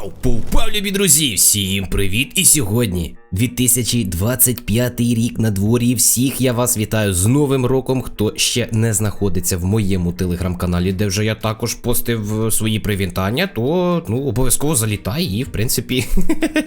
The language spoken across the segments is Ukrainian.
Вау! Повпав, любі друзі! Всім привіт! І сьогодні 2025 рік на дворі. Всіх я вас вітаю з Новим роком. Хто ще не знаходиться в моєму телеграм-каналі, де вже я також постив е, свої привітання, то ну обов'язково залітай і в принципі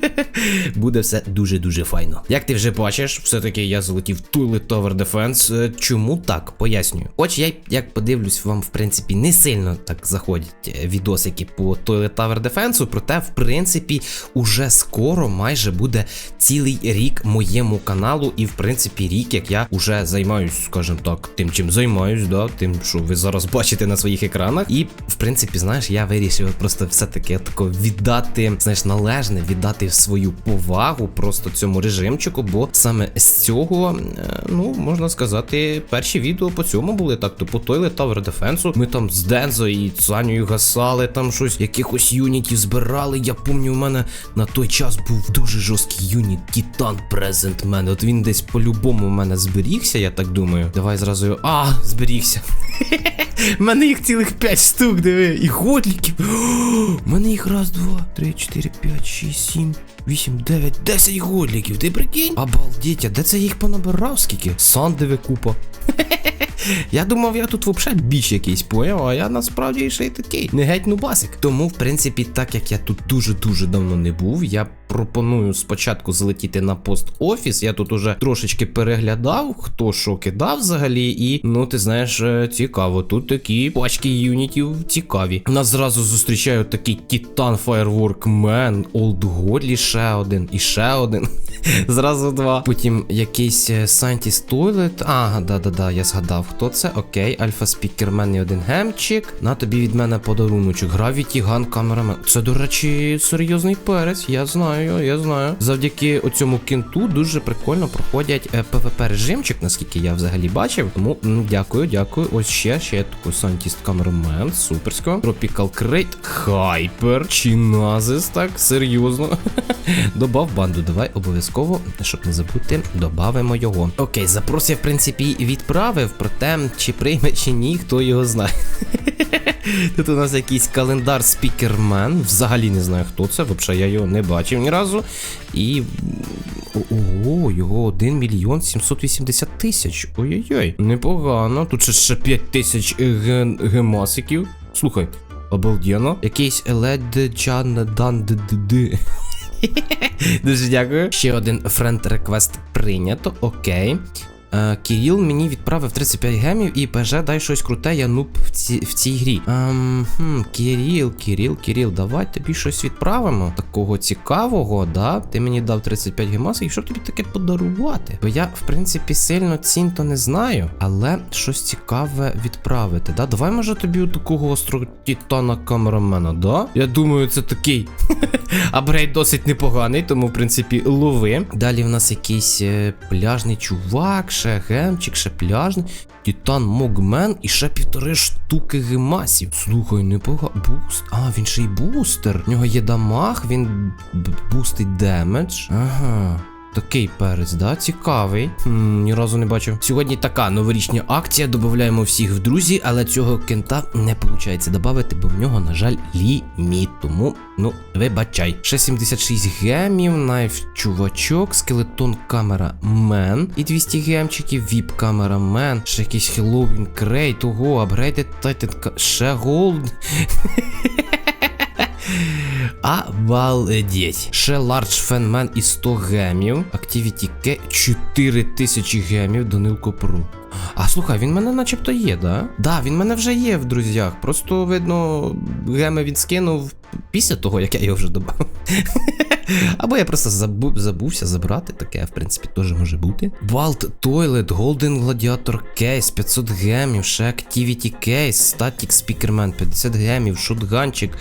буде все дуже-дуже файно. Як ти вже бачиш, все-таки я залетів Toilet Tower Defense. Е, Чому так? Пояснюю. Хоч я як подивлюсь, вам в принципі не сильно так заходять е, відосики по Toilet Tower Defense, проте, в принципі, уже скоро майже буде цілий рік моєму каналу, і в принципі рік, як я вже займаюсь, скажімо так, тим, чим займаюсь, да, тим, що ви зараз бачите на своїх екранах. І в принципі, знаєш, я вирішив просто все-таки тако віддати, знаєш, належне, віддати свою повагу просто цьому режимчику, бо саме з цього, е, ну можна сказати, перші відео по цьому були так. То по Toilet Tower Defense ми там з Дензо і Санєю гасали, там щось, якихось юнітів збирали. Я пам'ятаю, у мене на той час був дуже жорсткий юніт Титан Презент мене. От він десь по-любому в мене зберігся, я так думаю. Давай зразу. А, зберігся. У мене їх цілих 5 штук, диви. І годліків. У мене їх раз, два, три, чотири, п'ять, шість, сім. 8, 9, 10 годліків, ти прикинь? Обалдеть, а де це їх понабирав скільки? Сандеве купа. Я думав, я тут взагалі біч якийсь поняв, а я насправді ще й такий. Не геть нубасик. Тому, в принципі, так як я тут дуже-дуже давно не був, я пропоную спочатку залетіти на пост офіс. Я тут уже трошечки переглядав, хто що кидав взагалі, і ну ти знаєш, е, цікаво. Тут такі пачки юнітів цікаві. Нас зразу зустрічають такий Firework Man, Old Godly ще один і ще один. Зразу два. Потім якийсь Scientist Toilet. Ага, да-да-да, я згадав, хто це. Окей, Альфа Спікермен і один гемчик. На тобі від мене подаруночок. Gravity Gun Cameraman. Це, до речі, серйозний перець, я знаю, я знаю. Завдяки оцьому кінту дуже прикольно проходять е, PvP режимчик, наскільки я взагалі бачив. Тому м, дякую, дякую. Ось ще, ще є такий Scientist Cameraman, суперсько. Tropical Crate, Hyper, Чиназис, так, серйозно. Добав банду, давай обов'язково, щоб не забути, добавимо його. Окей, запрос я, в принципі, відправив, проте чи прийме, чи ні, хто його знає. Тут у нас якийсь календар спікермен. Взагалі не знаю, хто це. Взагалі я його не бачив ні разу. І. Ого, його 1 мільйон 780 тисяч. Ой-ой-ой, непогано. Тут ще, ще 5 тисяч ген- гемасиків. Слухай, обалденно. Якийсь Еледжан Дан Дуже дякую. Ще один френд реквест прийнято. Окей. Е, Кіріл мені відправив 35 гемів і ПЖ дай щось круте, я нуб в, ці, в цій грі. Ем, хм, Кіріл, Кіріл, Кіріл, давай тобі щось відправимо. Такого цікавого, да? Ти мені дав 35 гемасів, і що тобі таке подарувати? Бо я, в принципі, сильно цін то не знаю, але щось цікаве відправити. Да? Давай, може, тобі такого острого титана камерамена, да? Я думаю, це такий. Апгрейд досить непоганий, тому, в принципі, лови. Далі в нас якийсь е, пляжний чувак, ще гемчик, ще пляжний. Титан Могмен і ще півтори штуки гемасів. Слухай, непогано. Буст. А, він ще й бустер. В нього є дамаг, він бустить демедж. Ага. Такий перець, да? Цікавий. Хм, ні разу не бачив. Сьогодні така новорічна акція. Додаємо всіх в друзі, але цього кента не виходить додати, бо в нього, на жаль, ліміт. Тому, ну, вибачай. Ще 76 гемів, найф чувачок, скелетон камера мен і 200 гемчиків, віп камера мен, ще якийсь Хеллоуін крейт, ого, апгрейдед тайтен, ще голд. Обалдеть. Ще Large Фенмен і 100 гемів. Activity K 4000 гемів. Данилко Про. А слухай, він мене начебто є, да? Да, він мене вже є в друзях. Просто видно, геми він скинув після того, як я його вже добав. Або я просто забув, забувся забрати, таке, в принципі, теж може бути. Vault Toilet, Golden Gladiator Case, 500 гемів, ще Activity Case, Static Speakerman, 50 гемів, шотганчик,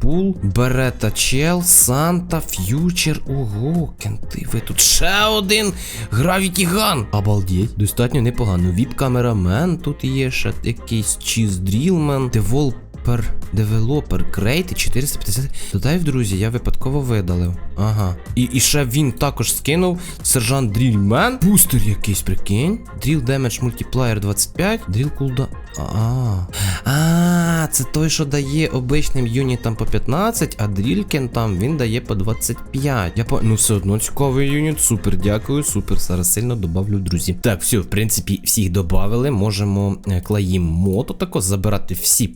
Пул, Берета Чел, Санта, Ф'ючер. Ого, кенти, ви тут ще один гравітіган. Обалдеть, достатньо непогано. Віп камерамен тут є, ще якийсь Чіз Дрілмен, Девол Hyper Developer Crate 450. Додай друзі, я випадково видалив. Ага. І, і ще він також скинув сержант Дрільмен. Бустер якийсь, прикинь. Drill Damage Multiplier 25. Drill Cooldown. А, а, це той, що дає обичним юнітам по 15, а Дрілкен там він дає по 25. Я по. Ну все одно цікавий юніт. Супер, дякую, супер. Зараз сильно добавлю друзі. Так, все, в принципі, всіх додали. Можемо е, клаїм мото тако забирати всі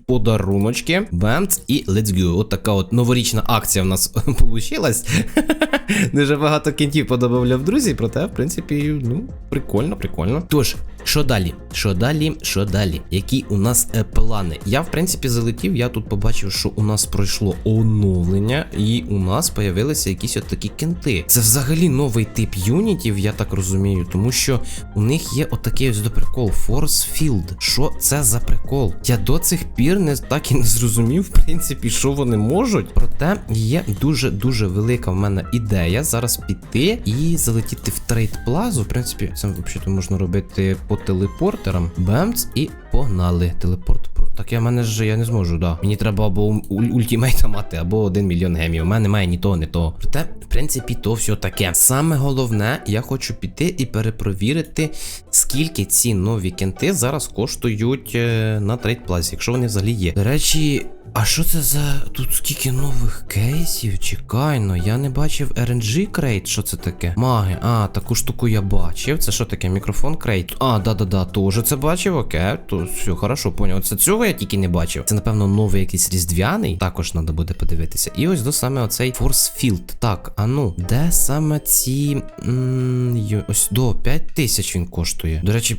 подаруночки. Бемц і let's go. От така от новорічна акція в нас получилась. Дуже багато кінтів подобавляв друзі, проте, в принципі, ну, прикольно, прикольно. Тож, що далі? Що далі? Що далі? Які у нас е, плани? Я, в принципі, залетів, я тут побачив, що у нас пройшло оновлення, і у нас появилися якісь от такі кенти. Це взагалі новий тип юнітів, я так розумію, тому що у них є отакий ось до прикол Force Field. Що це за прикол? Я до цих пір не так і не зрозумів, в принципі, що вони можуть. Проте є дуже-дуже велика в мене ідея зараз піти і залетіти в трейд плазу. В принципі, це взагалі можна робити по телепортерам. Бемц і погнали. Телепорт про. Так я мене ж я не зможу, да. Мені треба або ультімейта мати, або один мільйон гемів. У мене немає ні того, ні того. Проте, в принципі, то все таке. Саме головне, я хочу піти і перепровірити, скільки ці нові кенти зараз коштують е, на трейд плазі, якщо вони взагалі є. До речі. А що це за тут скільки нових кейсів? Чекай, ну я не бачив RNG крейт. Що це таке? Маги, а, таку штуку я бачив. Це що таке? Мікрофон крейт. А, да-да-да, теж це бачив, окей. То все, хорошо, поняв. Це цього тільки не бачив. Це, напевно, новий якийсь різдвяний. Також треба буде подивитися. І ось до саме оцей Force Field. Так, а ну, де саме ці. м, ось до 5 тисяч він коштує. До речі.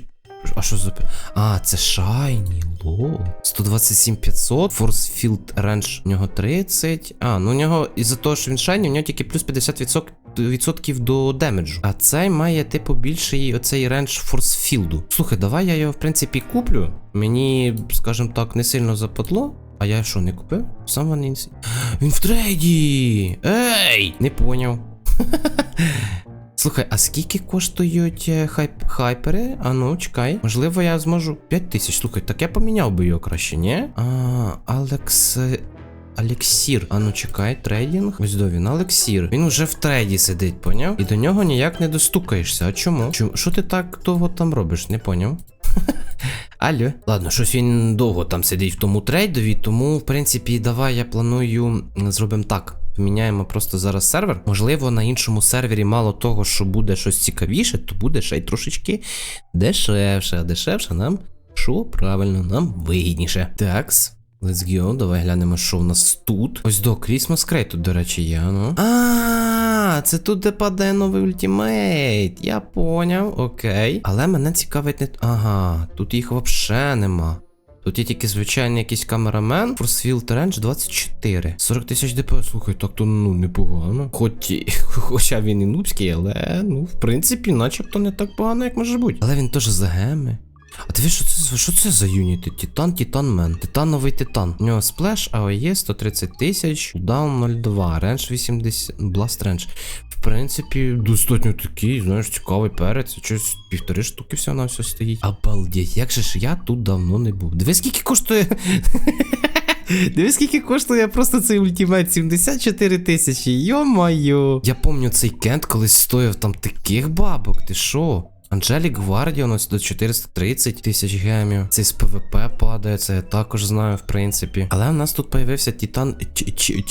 А що за. А, це Shiny, лол. 127 500, Force Field Range у нього 30. А, ну у нього із-за того, що він Shiny, у нього тільки плюс 50% відсотків до демеджу. А цей має, типу, більший оцей рендж Field. Слухай, давай я його, в принципі, куплю. Мені, скажімо так, не сильно западло. А я що, не купив? Сам він. Він в трейді! Ей! Не поняв. Слухай, а скільки коштують е, хайп хайпери? А ну, чекай. Можливо, я зможу 5 тисяч. Слухай, так я поміняв би його краще, ні? А, Алекс. е, Алексір. А ну чекай, трейдинг. Ось до він, Алексір. Він уже в трейді сидить, поняв? І до нього ніяк не достукаєшся. А чому? Чому? Що ти так довго там робиш? Не поняв? Алло. Ладно, щось він довго там сидить в тому трейдові, тому, в принципі, давай я планую зробимо так. Поміняємо просто зараз сервер. Можливо, на іншому сервері мало того, що буде щось цікавіше, то буде ще й трошечки дешевше. А дешевше нам що правильно, нам вигідніше. Такс. Let's go, давай глянемо, що в нас тут. Ось до Christmas Crate тут, до речі, є, ну. А, це тут де падає новий ультимейт. Я поняв, окей. Але мене цікавить не. Ага, тут їх взагалі нема. Тут є тільки звичайний якийсь камерамен. Forcefield Range 24. 40 тисяч ДП. Слухай, так то ну непогано. Хоч хоча він і нубський, але ну, в принципі, начебто не так погано, як може бути. Але він теж за геми. А дивись, що це, що це за юніти? Титан, Титан Мен. Титановий Титан. У нього сплеш, АОЄ 130 тисяч, даун 02, рендж 80, бласт рендж. В принципі, достатньо такий, знаєш, цікавий перець. Щось півтори штуки всього на все стоїть. Обалдеть, як же ж я тут давно не був. Дивись, скільки коштує. Дивись, скільки коштує просто цей ультимейт 74 тисячі. Йо-моє. Я пам'ятаю цей кент колись стояв там таких бабок. Ти що? Анджелік Гвардіон ось до 430 тисяч гемів. Цей з ПВП падає, це я також знаю, в принципі. Але в нас тут появився Титан Ч- Ч-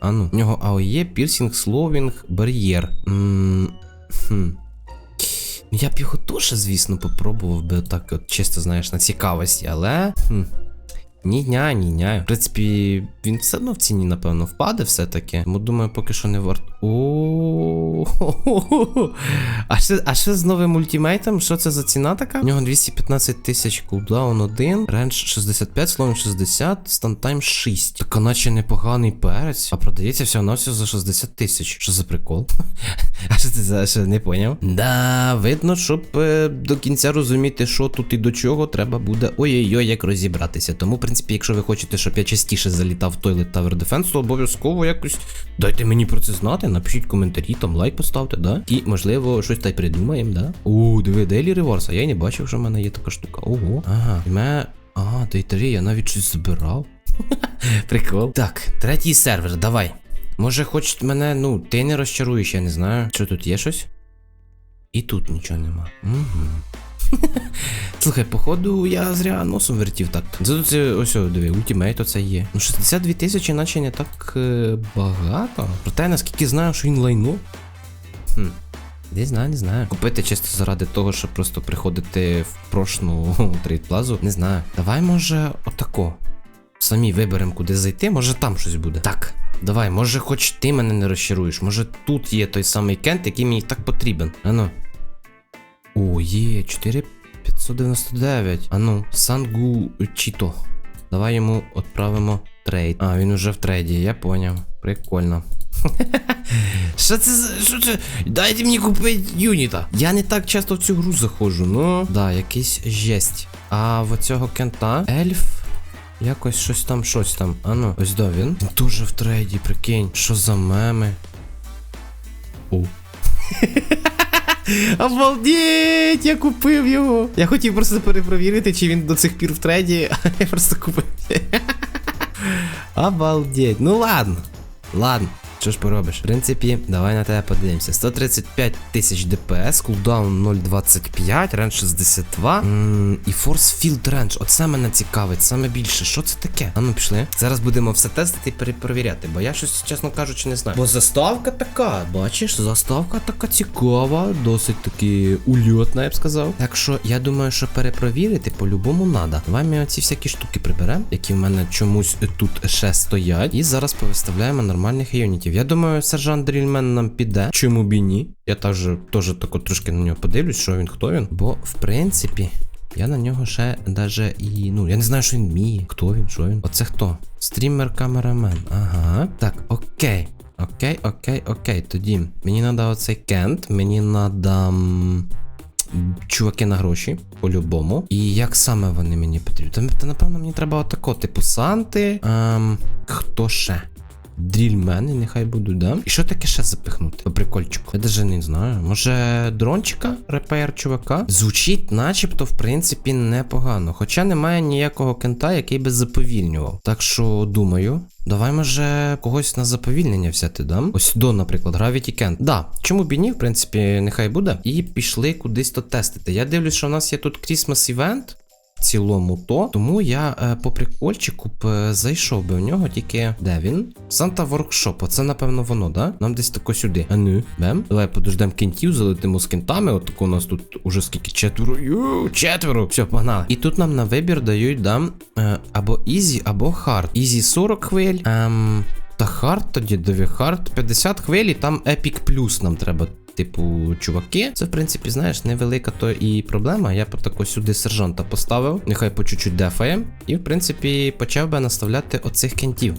А ну, в нього АОЄ, пірсінг, словінг, бар'єр. Хм. Ну, Я б його теж, звісно, попробував би так, от чисто, знаєш, на цікавості, але. Хм. Ні дня, ні дня. В принципі, він все одно в ціні, напевно, впаде все-таки. Тому думаю, поки що не варто. О, а ще, з новим ультимейтом, що це за ціна така? У нього 215 тисяч кулдаун 1, рендж 65, словом 60, стантайм 6. Так наче непоганий перець, а продається всього на все за 60 тисяч. Що за прикол? А що це за що не поняв? Да, видно, щоб е, до кінця розуміти, що тут і до чого, треба буде ой-ой-ой, як розібратися. Тому, принципі, якщо ви хочете, щоб я частіше залітав в Toilet Tower Defense, то обов'язково якось дайте мені про це знати, напишіть коментарі, там лайк поставте, да? І, можливо, щось та й придумаємо, да? О, диви, Daily Rewards, а я й не бачив, що в мене є така штука. Ого. Ага, мене. А, Day 3, я навіть щось збирав. Прикол. Так, третій сервер, давай. Може, хоч мене, ну, ти не розчаруєш, я не знаю. Що тут є щось? І тут нічого нема. Угу. Слухай, походу, я зря носом вертів так. Це ось диви, ультимейт оце є. Ну 62 тисячі, наче не так е, багато. Проте, наскільки знаю, що він лайно. Хм. Не знаю, не знаю. Купити чисто заради того, щоб просто приходити в прошну трейдплазу. Не знаю. Давай, може, отако. Самі виберемо, куди зайти, може там щось буде. Так, давай, може, хоч ти мене не розчаруєш. Може тут є той самий кент, який мені так потрібен. Ану. О, є, 4599. Ану, Сангу Чіто. Давай йому відправимо трейд. А, він уже в трейді, я поняв. Прикольно. Що це за. Що це? Дайте мені купити юніта. Я не так часто в цю гру заходжу, ну. Да, якийсь жесть. А в оцього кента ельф. Якось щось там, щось там. Ану, ось до він. Він дуже в трейді, прикинь. Що за меми? О. Обалдеть, я купив його. Я хотів просто перепровірити, чи він до цих пір в треді, а я просто купив. Обалдеть. Ну ладно. Ладно. Що ж поробиш? В принципі, давай на тебе подивимося. 135 тисяч ДПС, кулдаун 0.25, рендж 62. М, і Force Field Range. Оце мене цікавить, саме більше. Що це таке? А ну пішли. Зараз будемо все тестити і перепровіряти, бо я щось, чесно кажучи, не знаю. Бо заставка така, бачиш, заставка така цікава, досить таки ульотна, я б сказав. Так що я думаю, що перепровірити по-любому надо. Давай ми оці всякі штуки приберемо, які в мене чомусь тут ще стоять. І зараз повиставляємо нормальних юнітів. Я думаю, сержант Дрільмен нам піде. Чому б і ні? Я теж теж тако трошки на нього подивлюсь, що він, хто він. Бо, в принципі. Я на нього ще даже і. Ну, я не знаю, що він вміє. Хто він, що він? Оце хто? Стрімер камерамен. Ага. Так, окей. Окей, окей, окей. Тоді мені треба оцей кент, мені треба. Чуваки на гроші, по-любому. І як саме вони мені потрібні? Та напевно, мені треба отако, типу Санти. Ем, хто ще? Дрільмени, нехай будуть, да? І що таке ще запихнути? По прикольчику. Я даже не знаю. Може, дрончика, репейр чувака? Звучить, начебто, в принципі, непогано. Хоча немає ніякого кента, який би заповільнював. Так що думаю. Давай, може, когось на заповільнення взяти, да? Ось до, наприклад, Gravity Kent. Да, чому б і ні, в принципі, нехай буде. І пішли кудись то тестити. Я дивлюсь, що у нас є тут Christmas Event. Цілому то. Тому я е, по прикольчику б е, зайшов би в нього, тільки де він? Санта Воркшоп, оце напевно воно, да? Нам десь тако сюди. А ну, бем. Давай подождемо кентів, залетимо з кентами. От у нас тут уже скільки четверо. Ю, четверо. Все, погнали. І тут нам на вибір дають дам е, або Ізі, або Хард. Ізі 40 хвиль. Ем, та хард тоді диви хард 50 хвиль, і там Epic Plus нам треба. Типу, чуваки, це в принципі, знаєш, невелика то і проблема. Я б тако сюди сержанта поставив, нехай по чуть-чуть дефає. І, в принципі, почав би наставляти оцих кентів.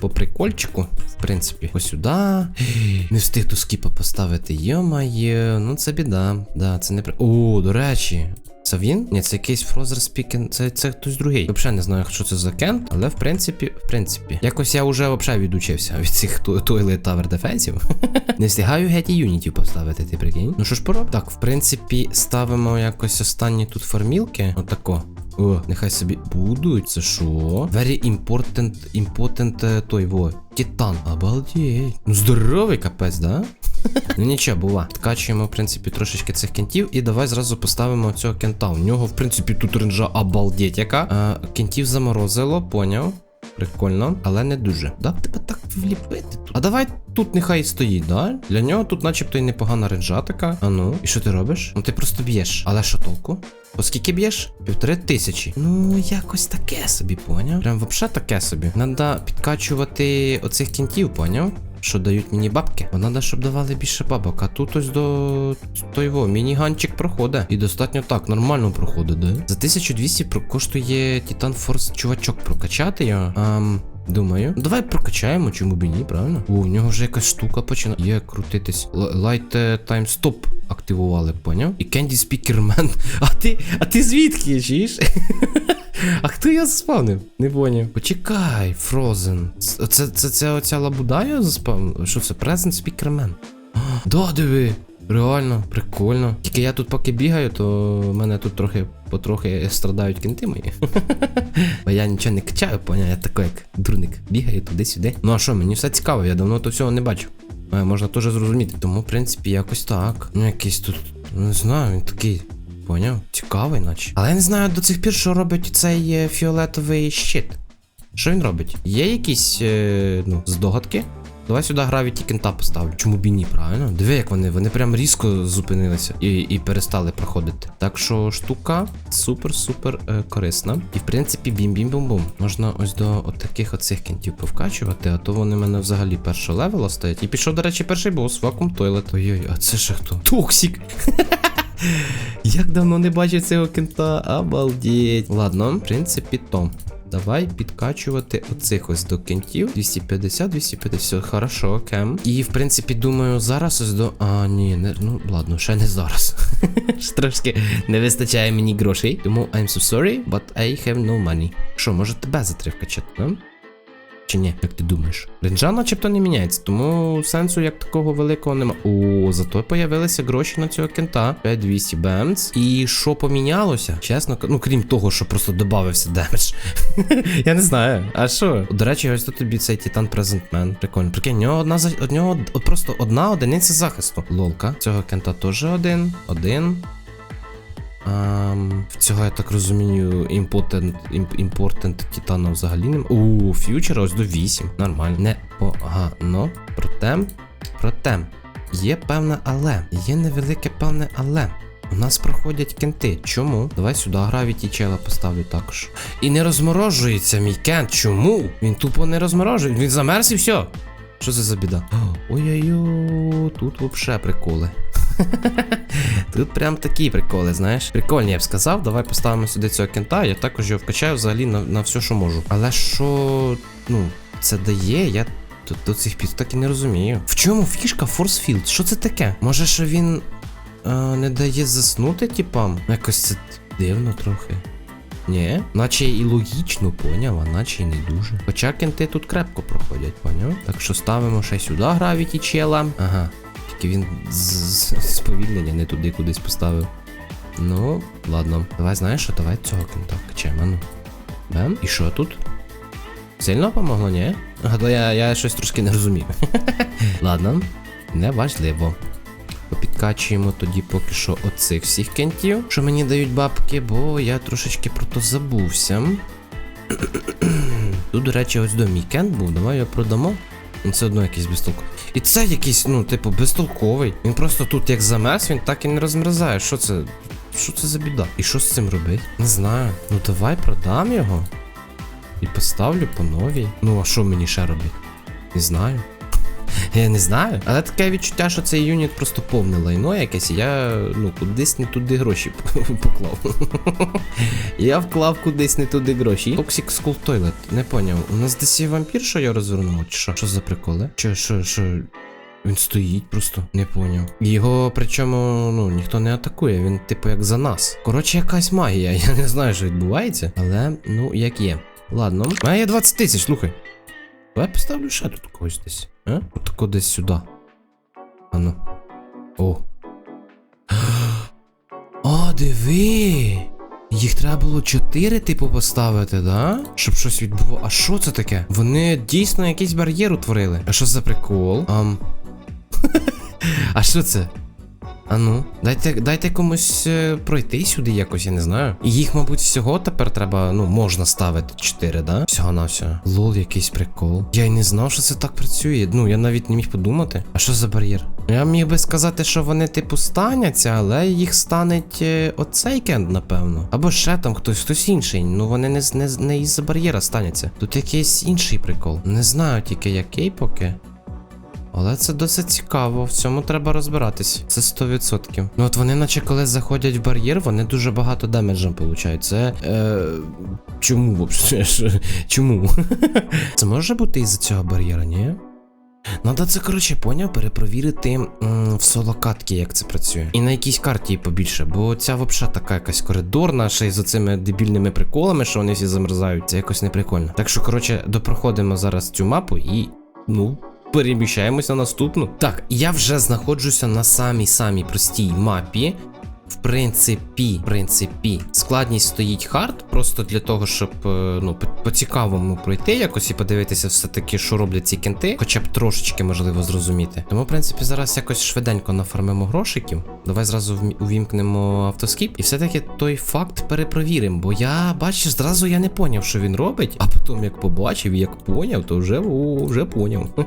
По прикольчику, в принципі, ось сюди. Не встиг ту скіпа поставити. Йо-моє, ну це біда. Да, це не при. О, до речі. Це він? Ні, це якийсь Фрозер Спікен. Це, це хтось другий. Взагалі не знаю, що це за кент, але в принципі, в принципі. Якось я вже взагалі відучився від цих Toilet Tower дефенсів. не встигаю геть і юнітів поставити, ти прикинь. Ну що ж пороб? Так, в принципі, ставимо якось останні тут формілки. Отако. О, нехай собі будуть. Це що? Very important, important е, той во. Титан. Обалдеть. Ну здоровий капець, да? Ну нічого, бува. Ткачуємо в принципі, трошечки цих кентів. І давай зразу поставимо цього кента. У нього, в принципі, тут ренжа обалдеть яка. Е, кентів заморозило, поняв. Прикольно, але не дуже. Да тебе так вліпити тут. А давай тут нехай стоїть, да? Для нього тут начебто і непогана ренжа така. А ну, і що ти робиш? Ну ти просто б'єш. Але що толку? Оскільки б'єш? Півтори тисячі. Ну, якось таке собі, поняв? Прям взагалі таке собі. Надо підкачувати оцих кінтів, поняв? Що дають мені бабки? Бо треба, щоб давали більше бабок. А тут ось до той во, міні-ганчик проходить. І достатньо так, нормально проходить, да? За 1200 коштує Titan Force чувачок прокачати його. Ам, Думаю. Ну, Давай прокачаємо, чому б і ні, правильно? О, у нього вже якась штука починає. Є крутитись. Light е, Time Stop активували, поняв? І Candy Speaker Man. А ти, а ти звідки, чуєш? А хто я заспавнив? Не поняв. Почекай, Frozen. Це, це, це оця лабуда я заспавнив? Що це? Present Speaker Man. А, Да, диви. Реально, прикольно. Тільки я тут поки бігаю, то в мене тут трохи потрохи страдають кінти мої. Бо я нічого не качаю, поняв, я такий як дурник. Бігаю туди-сюди. Ну а що, мені все цікаво, я давно то всього не бачив. Е, Можна теж зрозуміти. Тому, в принципі, якось так. Ну, якийсь тут, не знаю, він такий. Поняв? Цікавий, наче. Але я не знаю до цих пір, що робить цей е, фіолетовий щит. Що він робить? Є якісь е, ну, здогадки? Давай сюди гравіті кента поставлю. Чому б і ні, правильно? Диви, як вони, вони прям різко зупинилися і, і перестали проходити. Так що штука супер-супер е, корисна. І в принципі, бім-бім-бум-бум. Можна ось до от таких оцих кентів повкачувати, а то вони в мене взагалі першого левела стоять. І пішов, до речі, перший бос, вакуум тойлет. Ой-ой, а це ще хто? Токсік! Як давно не бачив цього кента, обалдеть. Ладно, в принципі, то. Давай підкачувати оцих ось до кінтів. 250, 250, хорошо, кем. І в принципі, думаю, зараз ось до. А, ні, не, ну ладно, ще не зараз. Трошки не вистачає мені грошей. Тому I'm so sorry, but I have no money. Що, може тебе затривка читати? Чи ні, як ти думаєш? Ренджа начебто не міняється, тому сенсу як такого великого нема. О, зато появилися гроші на цього кента. 5200 бемц. І що помінялося? Чесно, ну крім того, що просто додався демедж. Я не знаю. А що? До речі, ось тут тобі цей Титан Презентмен. Прикольно. Прикинь, в нього одна за нього просто одна одиниця захисту. Лолка. Цього кента теж один. Один. В цього, я так розумію, імпортент Титана взагалі нема. У, фьючера ось до 8. Нормально. Непогано. Проте, проте, є певне але. Є невелике певне але. У нас проходять кенти. Чому? Давай сюди гравіті чела поставлю також. І не розморожується мій кент. Чому? Він тупо не розморожує. Він замерз і все. Що це за біда? Ой-ой-ой, тут вообще приколи. Тут прям такі приколи, знаєш. Прикольні, я б сказав. Давай поставимо сюди цього кента. Я також його вкачаю взагалі на, на все, що можу. Але що, ну, це дає, я до, до цих пір так і не розумію. В чому фішка Field? Що це таке? Може, що він е, не дає заснути, типам? Якось це дивно трохи. Ні, наче і логічно поняв, а наче і не дуже. Хоча кенти тут крепко проходять, поняв? Так що ставимо ще сюди гравіті чела. Ага. Тільки він сповільнення не туди кудись поставив. Ну, ладно. Давай знаєш що, давай цього кента качаємо. Ну. Бем. І що тут? Сильно помогло, ні? А то я, я щось трошки не розумів. ладно, неважливо. Попідкачуємо тоді поки що оцих всіх кентів, що мені дають бабки, бо я трошечки про то забувся. Тут, до речі, ось до мій був, давай його продамо. Він це одно якийсь безтолковий. І це якийсь, ну, типу, безтолковий. Він просто тут як замерз, він так і не розмерзає. Що це? Що це за біда? І що з цим робити? Не знаю. Ну давай продам його. І поставлю по новій. Ну, а що мені ще робити? Не знаю. Я не знаю. Але таке відчуття, що цей юніт просто повне лайно якесь, і я ну кудись не туди гроші поклав. я вклав кудись не туди гроші. Toxic Skull Toilet, не поняв. У нас десь є вампір, що я розвернув, чи що? Що за приколи? Чи що, що? Він стоїть просто, не поняв. Його причому ну ніхто не атакує, він типу як за нас. Коротше, якась магія. Я не знаю, що відбувається, але ну як є. Ладно. Мене є 20 тисяч, слухай. Давай поставлю ще тут когось десь. А? От десь сюди. А ну. О. О, диви! Їх треба було 4, типу, поставити, да? Щоб щось відбувало. А що це таке? Вони дійсно якийсь бар'єр утворили. А що за прикол? Ам. а що це? А ну, дайте, дайте комусь е, пройти сюди якось, я не знаю. І їх, мабуть, всього тепер треба, ну, можна ставити 4, да? Всього на всього. Лол, якийсь прикол. Я й не знав, що це так працює. Ну, я навіть не міг подумати. А що за бар'єр? Я міг би сказати, що вони, типу, станяться, але їх станеть е, оцей кент, напевно. Або ще там хтось, хтось інший. Ну вони не, не, не із-за бар'єра станяться. Тут якийсь інший прикол. Не знаю тільки який поки. Але це досить цікаво, в цьому треба розбиратись. Це 100%. Ну от вони, наче коли заходять в бар'єр, вони дуже багато демеджа получають. Це. Е, чому взагалі? Чому? це може бути із-за цього бар'єра, ні? Надо це, коротше, поняв, перепровірити м, в солокатки, як це працює. І на якійсь карті побільше, бо ця взагалі така якась коридорна, ще й з оцими дебільними приколами, що вони всі замерзають. Це якось неприкольно. Так що, коротше, допроходимо зараз цю мапу і. Ну, переміщаємося на наступну. Так, я вже знаходжуся на самій самій простій мапі. В принципі, принципі, складність стоїть хард, просто для того, щоб е, ну, по- по-цікавому пройти якось і подивитися все-таки, що роблять ці кенти, хоча б трошечки можливо зрозуміти. Тому, в принципі, зараз якось швиденько нафармимо грошиків. Давай зразу увімкнемо автоскіп, і все-таки той факт перепровіримо. Бо я, бачиш, зразу я не поняв, що він робить, а потім як побачив, як поняв, то вже о, вже поняв.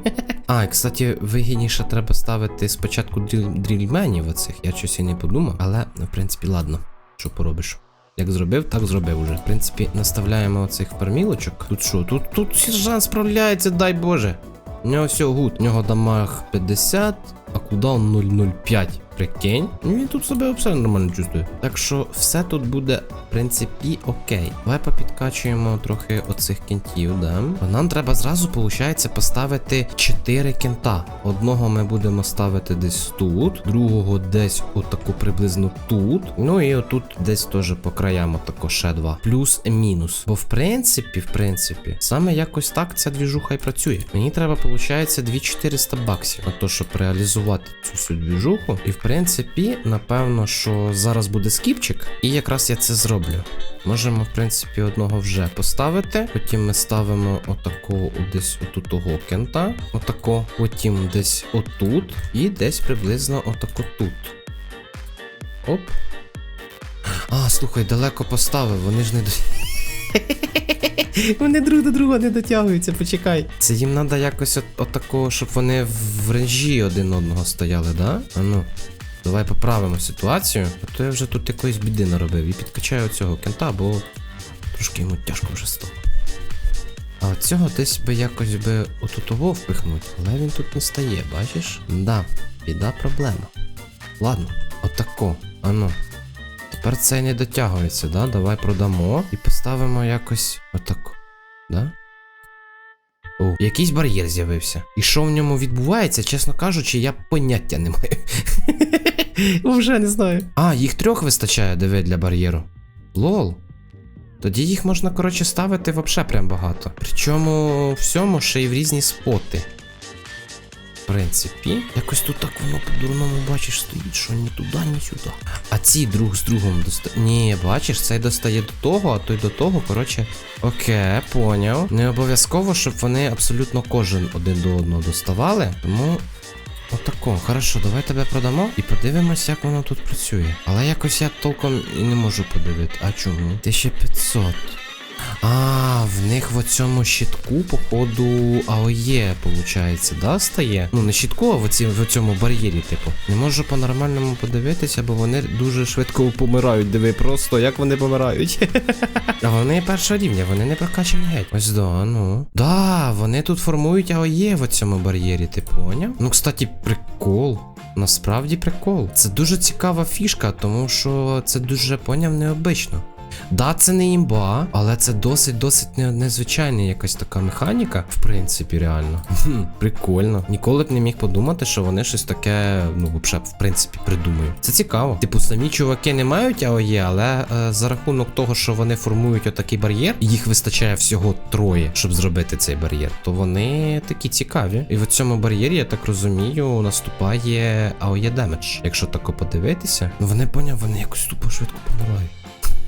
А, і, кстати, вигідніше треба ставити спочатку дріл- дрільменів оцих. Я щось і не подумав, але ну, в принципі, ладно, що поробиш. Як зробив, так зробив уже. В принципі, наставляємо оцих фармілочок. Тут що? Тут тут сержант справляється, дай Боже. У нього все гуд. У нього дамаг 50, а кулдаун 005. Прикинь. Ну, Він тут себе все нормально чувствує. Так що все тут буде, в принципі, окей. Давай попідкачуємо трохи оцих кентів, да? Бо нам треба зразу, виходить, поставити 4 кента. Одного ми будемо ставити десь тут, другого десь отаку приблизно тут. Ну і отут десь теж по краям отако ще два. Плюс-мінус. Бо в принципі, в принципі, саме якось так ця двіжуха і працює. Мені треба, виходить, 2400 баксів на то, щоб реалізувати цю всю двіжуху. І в принципі, напевно, що зараз буде скіпчик, і якраз я це зроблю. Можемо, в принципі, одного вже поставити. Потім ми ставимо отако десь отут того кента. Отако, потім десь отут. І десь приблизно отако тут. Оп. А, слухай, далеко поставив, вони ж не до. Вони друг до друга не дотягуються, почекай. Це їм треба якось от, отако, щоб вони в ренжі один одного стояли, да? А ну. Давай поправимо ситуацію, а то я вже тут якоїсь біди наробив і підкачаю цього кента, бо трошки йому тяжко вже стало. А цього десь би якось би отутово впихнуть, але він тут не стає, бачиш? Да, біда проблема. Ладно, отако, ану. Тепер це не дотягується, да? Давай продамо і поставимо якось отако. Да? О, якийсь бар'єр з'явився. І що в ньому відбувається, чесно кажучи, я поняття не маю. Вже не знаю. А, їх трьох вистачає, диви, для бар'єру. Лол. Тоді їх можна, коротше, ставити вообще прям багато. Причому всьому ще й в різні споти. В принципі, якось тут так воно по-дурному бачиш стоїть, що ні туди, ні сюди. А ці друг з другом доста... Ні, бачиш, цей достає до того, а той до того. Коротше, окей, поняв. Не обов'язково, щоб вони абсолютно кожен один до одного доставали. Тому. Отако, хорошо, давай тебе продамо і подивимось, як воно тут працює. Але якось я толком і не можу подивити. А чому? 1500. А, в них в цьому щитку, походу, АОЄ, виходить, да, стає? Ну, не щитку, а в, оці, в цьому бар'єрі, типу. Не можу по-нормальному подивитися, бо вони дуже швидко помирають. Диви, просто як вони помирають. А вони першого рівня, вони не прокачані геть. Ось да, ну. Да, вони тут формують АОЄ в цьому бар'єрі, ти поняв? Ну, кстати, прикол. Насправді прикол. Це дуже цікава фішка, тому що це дуже поняв необично. Да, це не імба, але це досить-досить незвичайна якась така механіка, в принципі, реально. Прикольно. Ніколи б не міг подумати, що вони щось таке, ну, взагалі, в принципі, придумають. Це цікаво. Типу, самі чуваки не мають АОЄ, але е, за рахунок того, що вони формують отакий бар'єр, і їх вистачає всього троє, щоб зробити цей бар'єр, то вони такі цікаві. І в цьому бар'єрі, я так розумію, наступає АОЄ демедж. Якщо тако подивитися, ну вони поняв, вони якось тупо швидко помирають.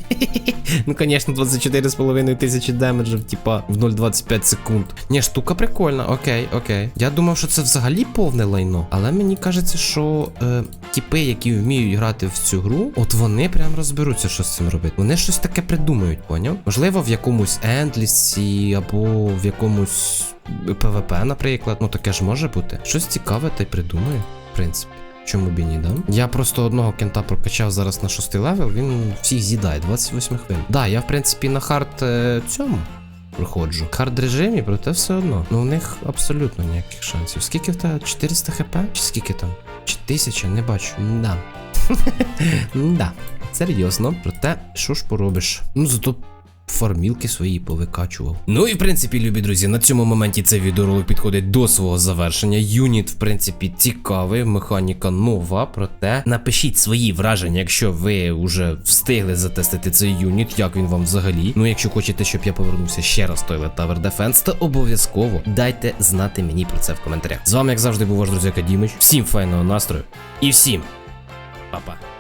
Ну, звісно, 24,5 тисячі демеджів, типа, в 0,25 секунд. Ні, штука прикольна, окей, окей. Я думав, що це взагалі повне лайно, але мені кажеться, що е, тіпи, які вміють грати в цю гру, от вони прям розберуться, що з цим робити. Вони щось таке придумають, поняв? Можливо, в якомусь ендлісі або в якомусь ПВП, наприклад. Ну таке ж може бути. Щось цікаве та й придумаю, в принципі. Чому б і ні, да? Я просто одного кента прокачав зараз на шостий левел, він всіх з'їдає, 28 хвилин. Да, я в принципі на хард е, цьому проходжу. Хард режимі, проте все одно. Ну у них абсолютно ніяких шансів. Скільки в тебе? 400 хп? Чи скільки там? Чи 1000? Не бачу. Да. Да. Серйозно. Проте, що ж поробиш? Ну зато фармілки свої повикачував. Ну і в принципі, любі друзі, на цьому моменті цей відеоролик підходить до свого завершення. Юніт, в принципі, цікавий, механіка нова. Проте напишіть свої враження, якщо ви вже встигли затестити цей юніт, як він вам взагалі. Ну, якщо хочете, щоб я повернувся ще раз в Toilet Tower Defense, то обов'язково дайте знати мені про це в коментарях. З вами, як завжди, був ваш друзяка Дімич. Всім файного настрою і всім па-па.